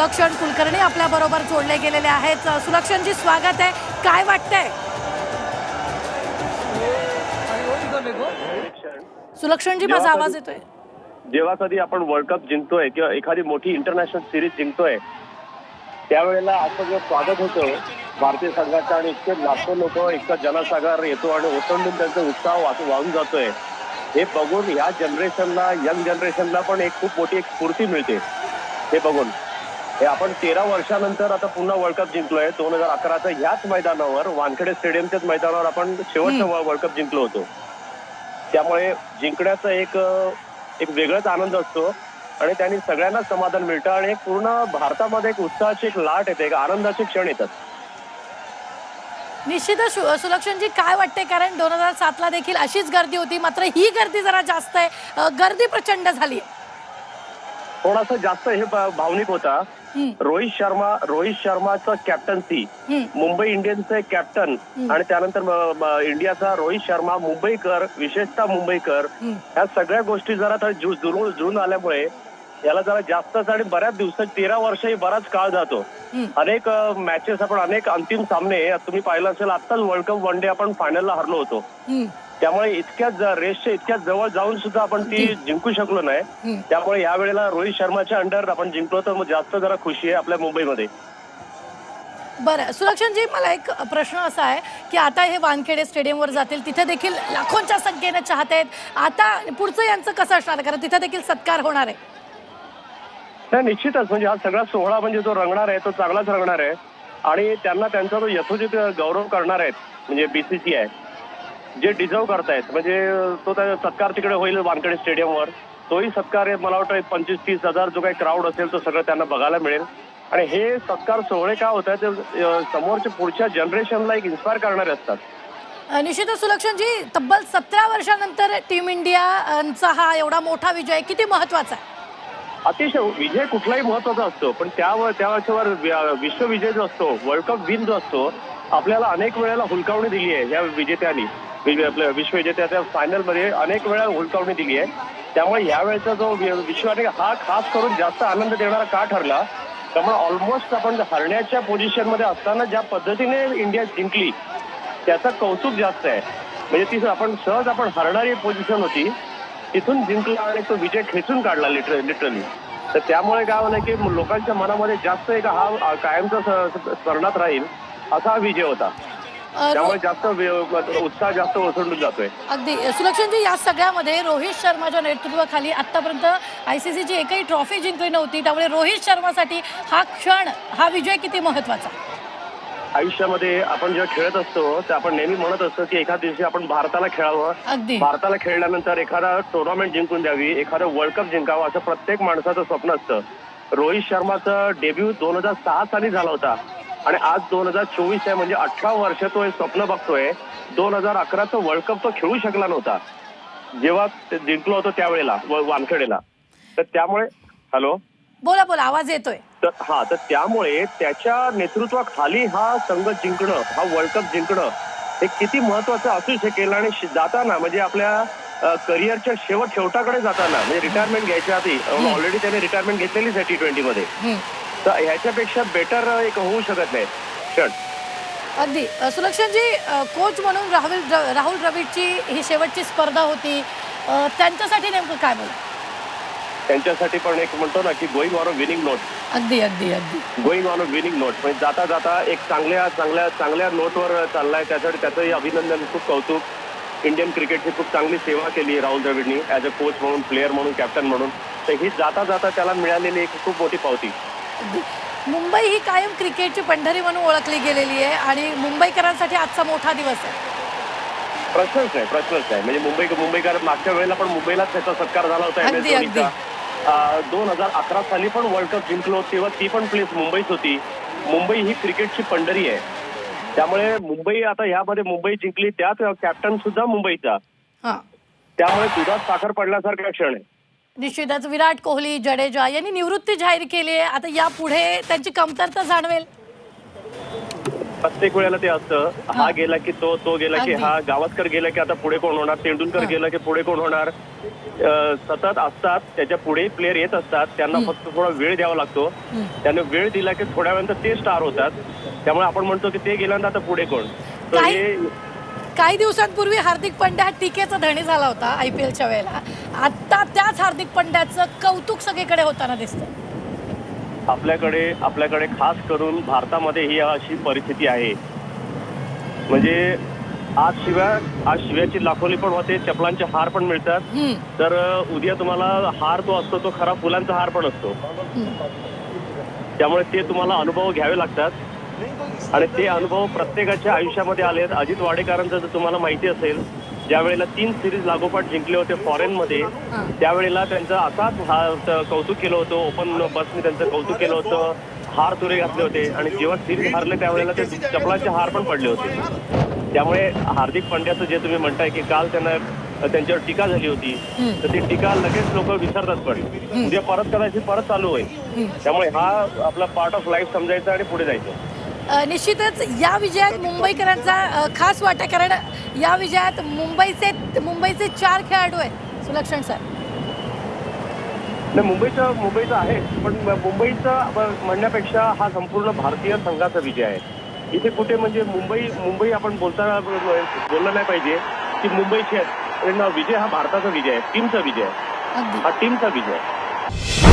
सुलक्षण कुलकर्णी आपल्या बरोबर जोडले गेलेले आहेत. सुलक्षणजी स्वागत आहे. काय वाटतंय? सुलक्षणजी माझा आवाज येतोय. जेव्हा कधी आपण वर्ल्ड कप जिंकतोय किंवा एखादी मोठी इंटरनॅशनल सिरीज जिंकतोय त्यावेळेला असं जे स्वागत होतं भारतीय संघाचं आणि इतके लाखो लोक इतका जनसागर येतो आणि ओसंडून त्यांचा उत्साह वाहून जातोय. हे बघून ह्या जनरेशनला यंग जनरेशनला पण एक खूप मोठी एक स्फूर्ती मिळते. हे बघून. हे आपण तेरा वर्षानंतर आता पुन्हा वर्ल्ड कप जिंकलोय. दोन हजार अकराच्या ह्याच मैदानावर वानखेडे स्टेडियमच्याच मैदानावर आपण शेवटचा वर्ल्ड कप जिंकलो होतो. त्यामुळे जिंकण्याचा एक एक वेगळाच आनंद असतो आणि त्यांनी सगळ्यांना समाधान मिळतं आणि एक पूर्ण भारतामध्ये एक उत्साहाची एक लाट येते एक आनंदाचे क्षण येतात. निश्चितच सुलक्षणजी काय वाटते कारण दोन हजार सातला देखील अशीच गर्दी होती मात्र ही गर्दी जरा जास्त आहे. गर्दी प्रचंड झाली थोडासा जास्त हे भावनिक होता. रोहित शर्मा रोहित शर्माचं कॅप्टन्सी मुंबई इंडियन्सचे कॅप्टन. आणि त्यानंतर इंडियाचा रोहित शर्मा मुंबईकर विशेषतः मुंबईकर. ह्या सगळ्या गोष्टी जरा जुळून जुळून आल्यामुळे याला जरा जास्तच आणि बऱ्याच दिवसात तेरा वर्षही बराच काळ जातो. अनेक मॅचेस आपण अनेक अंतिम सामने तुम्ही पाहिलं असेल आत्ताच वर्ल्ड कप वन डे आपण फायनलला हरलो होतो. त्यामुळे इतक्याच ज- रेसच्या इतक्या जवळ जाऊन सुद्धा आपण ती जिंकू शकलो नाही. त्यामुळे या वेळेला रोहित शर्माच्या अंडर आपण जिंकलो तर जास्त जरा खुशी आहे आपल्या मुंबईमध्ये. बरं सुलक्षणजी मला एक प्रश्न असा आहे की आता हे वानखेडे स्टेडियमवर जातील तिथे देखील लाखोंच्या संख्येने चाहते आहेत. आता पुढचं यांचं कसं असणार? कारण तिथे देखील सत्कार होणार आहे. नाही निश्चितच. म्हणजे हा सगळा सोहळा म्हणजे जो रंगणार आहे तो चांगलाच रंगणार आहे. आणि त्यांना त्यांचा तो यथोचित गौरव करणार आहेत म्हणजे बीसीसीआय जे डिझर्व करतायत म्हणजे तो त्या सत्कार तिकडे होईल वानखेडे स्टेडियमवर तोही सत्कार मला वाटतं पंचवीस तीस हजार जो काही क्राऊड असेल तो सगळं त्यांना बघायला मिळेल. आणि हे सत्कार सोहळे काय होत आहेत समोरच्या पुढच्या जनरेशनला एक इन्स्पायर करणारे असतात. निश्चितच सुलक्षणजी तब्बल सतरा वर्षानंतर टीम इंडियाचा हा एवढा मोठा विजय किती महत्त्वाचा आहे? अतिशय विजय कुठलाही महत्त्वाचा असतो पण त्यावर त्यावर विश्वविजय जो असतो वर्ल्ड कप विन जो असतो आपल्याला अनेक वेळेला हुलकावणी दिली आहे या विजेत्यांनी. आपल्या विश्वविजेत्याच्या फायनलमध्ये अनेक वेळा हुलकावणी दिली आहे. त्यामुळे यावेळेचा जो वि- विश्वाने हा खास करून जास्त आनंद देणारा का ठरला? त्यामुळे ऑलमोस्ट आपण हरण्याच्या पोझिशनमध्ये असताना ज्या पद्धतीने इंडिया जिंकली त्याचं कौतुक जास्त आहे. म्हणजे ती आपण सहज आपण हरणारी पोझिशन होती तिथून जिंकला आणि तो विजय खेचून काढला लिटर लिटरली तर त्यामुळे काय होणार की लोकांच्या मनामध्ये जास्त एक हा कायमचा स्मरणात राहील असा हा विजय होता. त्यामुळे जास्त उत्साह जास्त ओसंडून जातोय. अगदी. सुलक्षणजी या सगळ्यामध्ये रोहित शर्माच्या नेतृत्वाखाली आतापर्यंत आयसीसीची एकही ट्रॉफी जिंकली नव्हती. त्यामुळे रोहित शर्मासाठी हा क्षण हा विजय किती महत्त्वाचा आयुष्यामध्ये आपण जेव्हा खेळत असतो तर आपण नेहमी म्हणत असतो की एखाद्या दिवशी आपण भारताला खेळावं. अगदी. भारताला खेळल्यानंतर एखादा टुर्नामेंट जिंकून द्यावी एखादं वर्ल्ड कप जिंकावं असं प्रत्येक माणसाचं स्वप्न असतं. रोहित शर्माचं डेब्यू दोन हजार सहा साली झाला होता. आणि आज दोन हजार चोवीस आहे म्हणजे अठरा वर्ष तो हे स्वप्न बघतोय. दोन हजार अकराचं वर्ल्ड कप तो खेळू शकला नव्हता. जेव्हा जिंकलो होतो त्यावेळेला वानखेडेला. तर त्यामुळे हॅलो? बोला बोला आवाज येतोय. तर हा तर त्यामुळे त्याच्या नेतृत्वाखाली हा संघ जिंकणं हा वर्ल्ड कप जिंकणं हे किती महत्वाचं असू शकेल आणि जाताना म्हणजे आपल्या करिअरच्या शेवट शेवटाकडे जाताना म्हणजे रिटायरमेंट घ्यायच्या आधी ऑलरेडी त्याने रिटायरमेंट घेतलेलीच आहे टी ट्वेंटी मध्ये. हं. तर ह्याच्यापेक्षा बेटर एक होऊ शकत नाही. क्षण अगदी. सुलक्षणजी कोच म्हणून राहुल राहुल द्रविडची ही शेवटची स्पर्धा होती. त्यांच्यासाठी नेमकं काय बोला? त्यांच्यासाठी पण एक म्हणतो ना की going on a winning note अगदी अगदी अगदी. Going on a winning note म्हणजे जाता जाता एक चांगल्या चांगल्या चांगल्या नोटवर चाललाय. त्यासाठी त्याचंही अभिनंदन खूप कौतुक. इंडियन क्रिकेटची खूप चांगली सेवा केली राहुल द्रविडनी ॲज अ कोच म्हणून प्लेअर म्हणून कॅप्टन म्हणून. तर ही जाता जाता त्याला मिळालेली एक खूप मोठी पावती. मुंबई ही कायम क्रिकेटची पंढरी म्हणून ओळखली गेलेली आहे आणि मुंबईकरांसाठी आजचा मोठा दिवस आहे. प्रश्नच नाही प्रश्नच नाही. म्हणजे मुंबई मुंबईकर मागच्या वेळेला पण मुंबईलाच त्याचा सत्कार झाला होता दोन हजार अकरा साली पण वर्ल्ड कप जिंकलो तेव्हा ती पण प्लेस मुंबईच होती. मुंबई ही क्रिकेटची पंढरी आहे. त्यामुळे मुंबई आता ह्यामध्ये मुंबई जिंकली त्यात कॅप्टन सुद्धा मुंबईचा. हां. त्यामुळे दुधात साखर पडल्यासारखा क्षण आहे. निश्चितच विराट कोहली जडेजा यांनी निवृत्ती जाहीर केली आहे. आता यापुढे त्यांची कमतरता जाणवेल. प्रत्येक वेळेला ते असतं. हा. गेला की तो तो गेला की. हा. गावस्कर गेला की आता पुढे कोण होणार? तेंडुलकर. गेला की पुढे कोण होणार? सतत असतात. त्याच्या पुढे प्लेअर येत असतात. त्यांना. फक्त थोडा वेळ द्यावा लागतो. त्याने वेळ दिला की थोड्या वेळानंतर ते स्टार होतात. त्यामुळे आपण म्हणतो की ते गेल्यानंतर आता पुढे कोण? तर हे काही दिवसांपूर्वी हार्दिक पंड्या हा टीकेचा धणी झाला होता आय पी एलच्या वेळेला. आता त्याच हार्दिक पंड्याचं कौतुक सगळीकडे होताना दिसतं आपल्याकडे आपल्याकडे खास करून भारतामध्ये ही अशी परिस्थिती आहे. म्हणजे आज शिव्या आज शिव्याची लाखोली पण होते चपलांचे हार पण मिळतात. तर उद्या तुम्हाला हार तो असतो तो खरा फुलांचा हार पण असतो. त्यामुळे ते तुम्हाला अनुभव घ्यावे लागतात. आणि ते अनुभव प्रत्येकाच्या आयुष्यामध्ये आले आहेत अजित वाडेकरांचं जर तुम्हाला माहिती असेल ज्या वेळेला तीन सिरीज लागोपाठ जिंकले होते फॉरेनमध्ये त्यावेळेला त्यांचं असाच हा कौतुक केलं होतं. ओपन बसने त्यांचं कौतुक केलं होतं. हार तुरे घातले होते. आणि जेव्हा सिरीज हारले त्यावेळेला ते चपलाचे हार पण पडले होते. त्यामुळे हार्दिक पांड्याचं जे तुम्ही म्हणताय की काल त्यांना त्यांच्यावर टीका झाली होती तर ती टीका लगेच लोक विसरतात पण. उद्या परत करायची परत चालू होईल. त्यामुळे हा आपला पार्ट ऑफ लाईफ समजायचा आणि पुढे जायचं. निश्चितच या विजयात मुंबईकरांचा खास वाटा कारण या विजयात मुंबईचे मुंबईचे चार खेळाडू आहेत. सुलक्षण सर. नाही मुंबईचं मुंबईचं आहे पण मुंबईचा म्हणण्यापेक्षा हा संपूर्ण भारतीय संघाचा विजय आहे. इथे कुठे म्हणजे मुंबई मुंबई आपण बोलताना बोललं नाही पाहिजे की मुंबईची विजय हा भारताचा विजय आहे टीमचा विजय आहे. हा टीमचा विजय आहे.